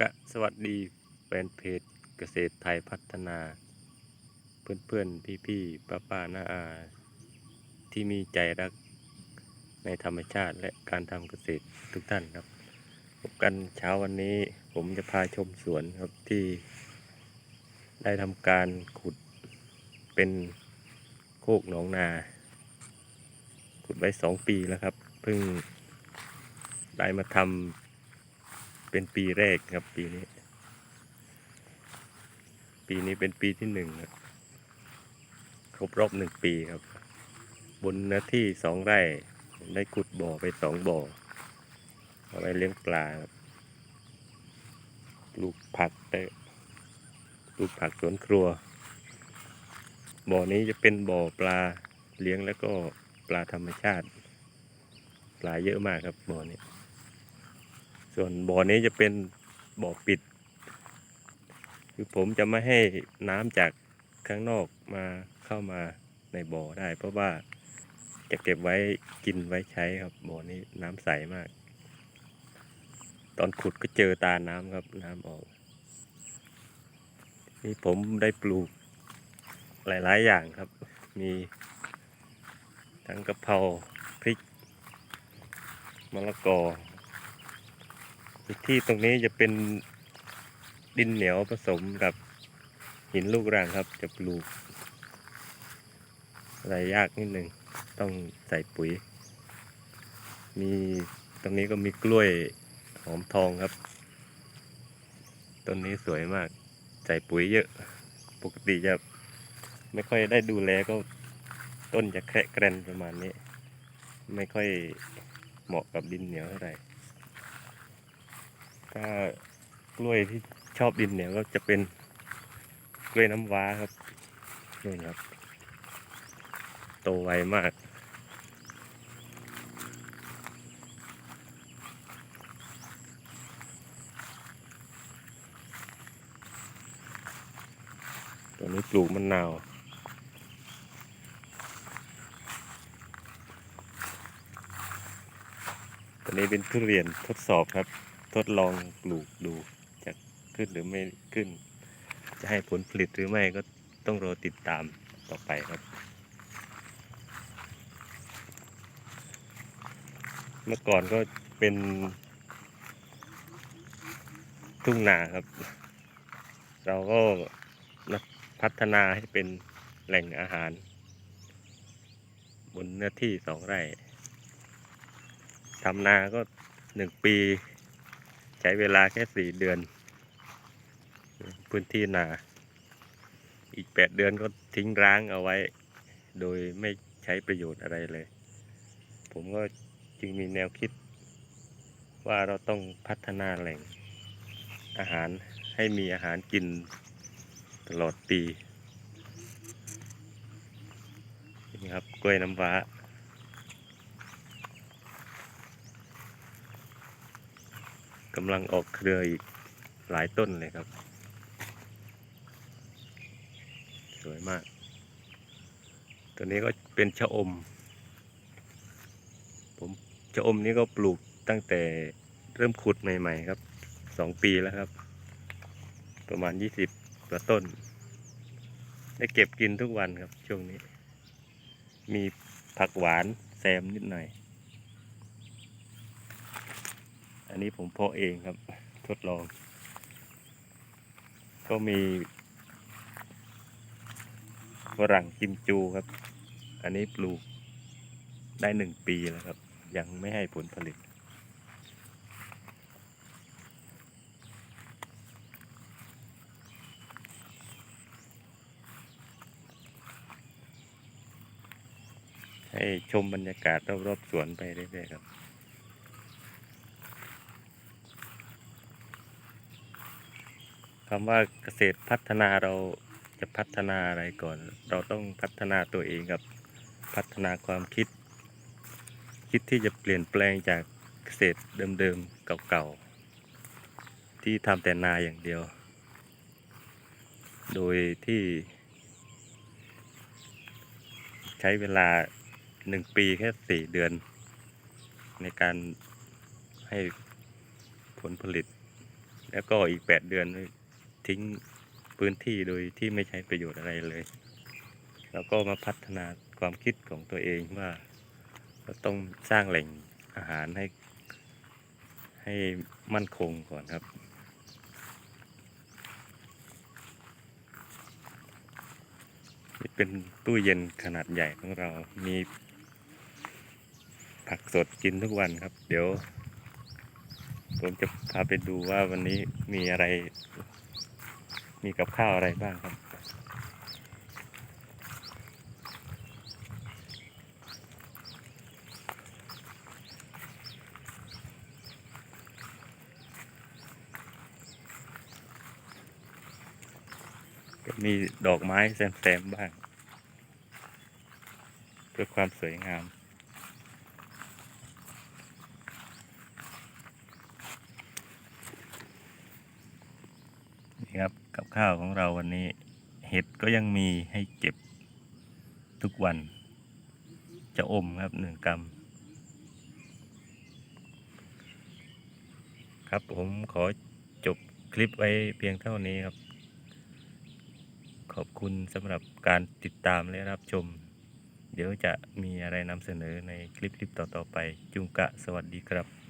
กะสวัสดีแฟนเพจเกษตรไทยพัฒนา เพื่อนๆพี่ๆป้าป้าน้าอา ที่มีใจรักในธรรมชาติและการทำเกษตรทุกท่านครับ พบกันเช้าวันนี้ผมจะพาชมสวนครับที่ได้ทำการขุดเป็นโคกหนองนา ขุดไว้สองปีแล้วครับ เพิ่งได้มาทำ เป็นปีแรกครับปีนี้ ปีนี้เป็นปีที่หนึ่งครบรอบหนึ่งปีครับ บนเนื้อที่สองไร่ได้ขุดบ่อไปสองบ่อเอาไว้เลี้ยงปลาปลูกผักได้ปลูกผักสวนครัว บ่อนี้จะเป็นบ่อปลาเลี้ยงแล้วก็ปลาธรรมชาติ ปลาเยอะมากครับบ่อนี้ ส่วนบ่อนี้จะเป็นบ่อปิด คือผมจะไม่ให้น้ำจากข้างนอกมาเข้ามาในบ่อได้ เพราะว่าจะเก็บไว้กินไว้ใช้ครับบ่อนี้น้ำใสมาก ตอนขุดก็เจอตาน้ำครับน้ำออก นี่ผมได้ปลูกหลาย ๆ อย่างครับ มีทั้งกะเพราพริกมะละกอ ที่ตรงนี้จะเป็นดินเหนียวผสมกับหินลูกรังครับ จะปลูกอะไรยากนิดหนึ่งต้องใส่ปุ๋ย มีตรงนี้ก็มีกล้วยหอมทองครับต้นนี้สวยมาก ใส่ปุ๋ยเยอะ ปกติจะไม่ค่อยได้ดูแลก็ต้นจะแคะแกรนประมาณนี้ ไม่ค่อยเหมาะกับดินเหนียวเท่าไหร่ ถ้ากล้วยที่ชอบดินเหนียวก็จะเป็นกล้วยน้ำว้าครับนี่ครับ โตไวมาก ตัวนี้ปลูกมะนาวตัวนี้เป็นทุเรียนทดสอบครับ ทดลองปลูกดูจะขึ้นหรือไม่ขึ้น จะให้ผลผลิตหรือไม่ก็ต้องรอติดตามต่อไปครับ เมื่อก่อนก็เป็นทุ่งนาครับ เราก็พัฒนาให้เป็นแหล่งอาหาร บนเนื้อที่สองไร่ทำนาก็หนึ่งปี ใช้เวลาแค่สี่เดือน พื้นที่นา อีกแปดเดือนก็ทิ้งร้างเอาไว้ โดยไม่ใช้ประโยชน์อะไรเลย ผมก็จึงมีแนวคิด ว่าเราต้องพัฒนาแหล่ง อาหารให้มีอาหารกินตลอดปีนี่ครับกล้วยน้ำว้า กำลังออกเครืออีกหลายต้นเลยครับ สวยมาก ตัวนี้ก็เป็นชะอม ผมชะอมนี้ก็ปลูกตั้งแต่เริ่มขุดใหม่ ๆ ครับสองปีแล้วครับ ประมาณยี่สิบกว่าต้น ได้เก็บกินทุกวันครับช่วงนี้ มีผักหวานแซมนิดหน่อย อันนี้ผมเพาะเองครับ ทดลอง ก็มีฝรั่งกิมจูครับ อันนี้ปลูกได้หนึ่งปีแล้วครับ ยังไม่ให้ผลผลิต ให้ชมบรรยากาศรอบๆสวนไปเรื่อยๆครับ คำว่าเกษตรพัฒนาเราจะพัฒนาอะไรก่อน เราต้องพัฒนาตัวเองครับพัฒนาความคิด คิดที่จะเปลี่ยนแปลงจากเกษตรเดิมๆเก่าๆที่ทำแต่นาอย่างเดียว โดยที่ใช้เวลาหนึ่งปีแค่สี่เดือน ในการให้ผลผลิต แล้วก็อีกแปดเดือน ทิ้งพื้นที่โดยที่ไม่ใช้ประโยชน์อะไรเลย แล้วก็มาพัฒนาความคิดของตัวเองว่าเราต้องสร้างแหล่งอาหารให้ ให้มั่นคงก่อนครับนี่เป็นตู้เย็นขนาดใหญ่ของเรา มีผักสดกินทุกวันครับ เดี๋ยว ผมจะพาไปดูว่าวันนี้มีอะไร มีกับข้าวอะไรบ้างครับก็มีดอกไม้แซมๆบ้าง เพื่อความสวยงามนี่ครับ กับข้าวของเราวันนี้ เห็ดก็ยังมีให้เก็บทุกวัน จะอมครับหนึ่งกรัมครับผมขอจบคลิปไว้เพียงเท่านี้ครับ ขอบคุณสำหรับการติดตามและรับชม เดี๋ยวจะมีอะไรนำเสนอในคลิปคลิปต่อๆไป จุงกะสวัสดีครับ